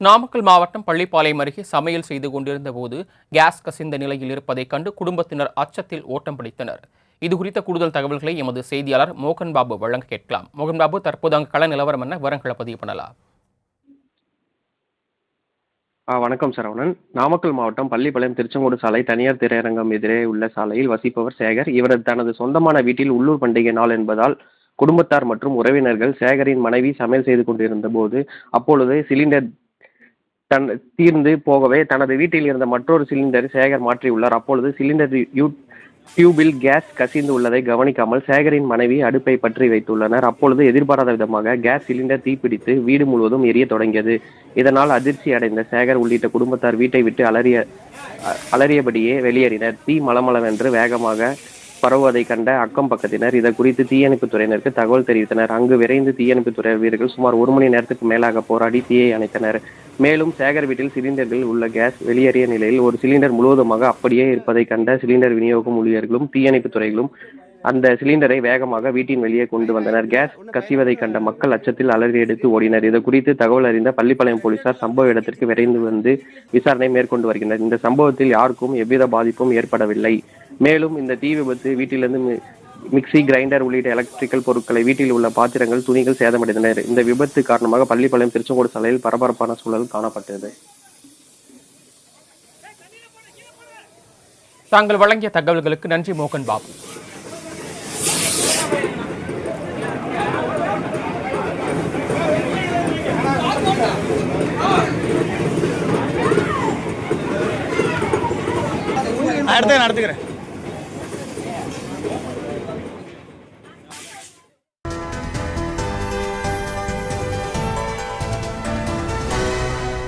நாமக்கல் மாவட்டம் பள்ளிப்பாளையம் அருகே சமையல் செய்து கொண்டிருந்த போது கேஸ் கசிந்த நிலையில் இருப்பதைக் கண்டு குடும்பத்தினர் அச்சத்தில் ஓட்டம் பிடித்தனர். இது குறித்த கூடுதல் தகவல்களை எமது செய்தியாளர் மோகன் பாபு வழங்க கேட்கலாம். மோகன் பாபு தற்போது அங்கு கள நிலவரம் என்ன? விவரங்களை பதிவு பண்ணலாம். ஆ வணக்கம் சரவணன். நாமக்கல் மாவட்டம் பள்ளிப்பாளையம் திருச்செங்கோடு சாலை தனியார் திரையரங்கம் எதிரே உள்ள சாலையில் வசிப்பவர் சேகர். இவரது தனது சொந்தமான வீட்டில் உள்ளூர் பண்டிகை நாள் என்பதால் குடும்பத்தார் மற்றும் உறவினர்கள் சேகரின் மனைவி சமையல் செய்து கொண்டிருந்த போது அப்பொழுது சிலிண்டர் தன் தீர்ந்து போகவே தனது வீட்டில் இருந்த மற்றொரு சிலிண்டர் சேகர் மாற்றியுள்ளார். அப்பொழுது சிலிண்டர் யூ டியூபில் கேஸ் கசிந்து உள்ளதை கவனிக்காமல் சேகரின் மனைவி அடுப்பை பற்றி வைத்துள்ளனர். அப்பொழுது எதிர்பாராத விதமாக கேஸ் சிலிண்டர் தீப்பிடித்து வீடு முழுவதும் எரிய தொடங்கியது. இதனால் அதிர்ச்சி அடைந்த சேகர் உள்ளிட்ட குடும்பத்தார் வீட்டை விட்டு அலறிய அலறியபடியே வெளியேறினர். தீ மலமளவென்று வேகமாக பரவுவதை கண்ட அக்கம் பக்கத்தினர் இது குறித்து தீயணைப்பு துறையினருக்கு தகவல் தெரிவித்தனர். அங்கு விரைந்து தீயணைப்பு துறை வீரர்கள் சுமார் ஒரு மணி நேரத்துக்கு மேலாக போராடி தீயை அணைத்தனர். மேலும் சேகர் வீட்டில் சிலிண்டர்கள் உள்ள கேஸ் வெளியேறிய நிலையில் ஒரு சிலிண்டர் முழுவதுமாக அப்படியே இருப்பதை கண்ட சிலிண்டர் விநியோகம் ஊழியர்களும் தீயணைப்பு துறைகளும் அந்த சிலிண்டரை வேகமாக வீட்டின் வெளியே கொண்டு வந்தனர். கேஸ் கசிவதை கண்ட மக்கள் அச்சத்தில் அலறி எடுத்து ஓடினர். இது குறித்து தகவல் அறிந்த பள்ளிப்பாளையம் போலீசார் சம்பவ இடத்திற்கு விரைந்து வந்து விசாரணை மேற்கொண்டு வருகின்றனர். இந்த சம்பவத்தில் யாருக்கும் எவ்வித பாதிப்பும் ஏற்படவில்லை. மேலும் இந்த தீ விபத்து வீட்டிலிருந்து மி- மிக்ஸி கிரைண்டர் உள்ளிட்ட எலக்ட்ரிக்கல் பொருட்களை வீட்டில் உள்ள பாத்திரங்கள் துணிகள் சேதமடைந்தனர். இந்த விபத்து காரணமாக பள்ளிப்பாளையம் திருச்செங்கோடு சாலையில் பரபரப்பான சூழல் காணப்பட்டது. தாங்கள் வழங்கிய தகவல்களுக்கு நன்றி மோகன் பாபு. அடுத்து நான் எடுத்துக்கிறேன்.